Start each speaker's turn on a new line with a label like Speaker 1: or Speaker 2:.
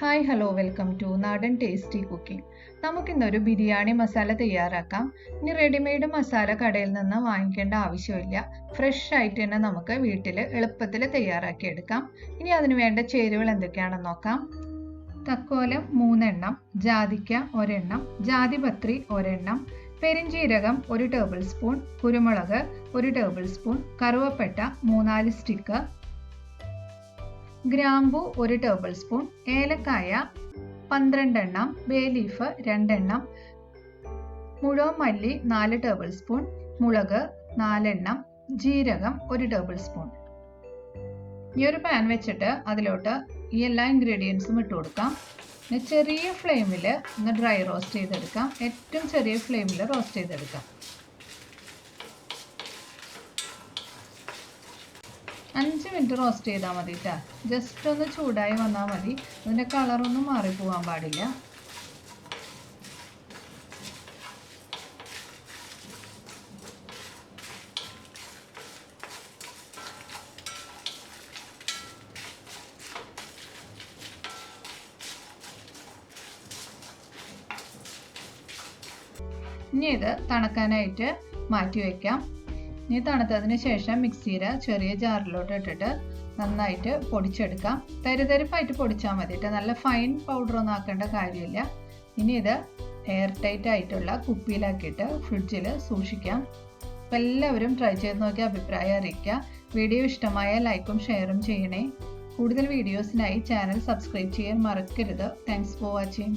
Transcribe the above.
Speaker 1: Hi hello welcome to Naadan tasty cooking നമുക്കിന്നൊരു ബിരിയാണി മസാല തയ്യാറാക്കാം. ഇനി റെഡിമെയ്ഡ് മസാല കടയിൽ നിന്ന് വാങ്ങിക്കേണ്ട ആവശ്യമില്ല. ഫ്രഷ് ആയിട്ട് തന്നെ നമുക്ക് വീട്ടിൽ എളുപ്പത്തിൽ തയ്യാറാക്കിയെടുക്കാം ഇനി അതിന് വേണ്ട ചേരുവകൾ എന്തൊക്കെയാണെന്ന് നോക്കാം. തക്കോലം മൂന്നെണ്ണം ജാതിക്ക ഒരെണ്ണം ജാതിപത്രി ഒരെണ്ണം പെരിഞ്ജീരകം ഒരു ടേബിൾ സ്പൂൺ കുരുമുളക് ഒരു ടേബിൾ സ്പൂൺ കറുവപ്പട്ട മൂന്നാൽ സ്റ്റിക്ക് ഗ്രാമ്പു ഒരു ടേബിൾ സ്പൂൺ ഏലക്കായ പന്ത്രണ്ടെണ്ണം ബേ ലീഫ് രണ്ടെണ്ണം മുഴുവൻ മല്ലി നാല് ടേബിൾ സ്പൂൺ മുളക് നാലെണ്ണം ജീരകം ഒരു ടേബിൾ സ്പൂൺ. ഈ ഒരു പാൻ വെച്ചിട്ട് അതിലോട്ട് ഈ എല്ലാ ഇൻഗ്രീഡിയൻസും ഇട്ട് കൊടുക്കാം. പിന്നെ ചെറിയ ഫ്ലെയിമിൽ ഒന്ന് ഡ്രൈ റോസ്റ്റ് ചെയ്തെടുക്കാം. ഏറ്റവും ചെറിയ ഫ്ലെയിമിൽ റോസ്റ്റ് ചെയ്തെടുക്കാം. അഞ്ച് മിനിറ്റ് റോസ്റ്റ് ചെയ്താൽ മതി കേട്ടോ ജസ്റ്റ് ഒന്ന് ചൂടായി വന്നാൽ മതി. അതിന്റെ കളറൊന്നും മാറിപ്പോവാൻ പാടില്ല. ഇനി ഇത് തണുക്കാനായിട്ട് മാറ്റി വയ്ക്കാം ഇനി തണുത്തതിന് ശേഷം മിക്സിയിൽ ചെറിയ ജാറിലോട്ട് ഇട്ടിട്ട് നന്നായിട്ട് പൊടിച്ചെടുക്കാം. തരിതരിപ്പായിട്ട് പൊടിച്ചാൽ മതി കേട്ടോ നല്ല ഫൈൻ പൗഡർ ഒന്നും ആക്കേണ്ട കാര്യമില്ല. ഇനി ഇത് എയർ ടൈറ്റ് ആയിട്ടുള്ള കുപ്പിയിലാക്കിയിട്ട് ഫ്രിഡ്ജിൽ സൂക്ഷിക്കാം. അപ്പം എല്ലാവരും ട്രൈ ചെയ്ത് നോക്കി അഭിപ്രായം അറിയിക്കുക. വീഡിയോ ഇഷ്ടമായ ലൈക്കും ഷെയറും ചെയ്യണേ. കൂടുതൽ വീഡിയോസിനായി ചാനൽ സബ്സ്ക്രൈബ് ചെയ്യാൻ മറക്കരുത്. Thanks for watching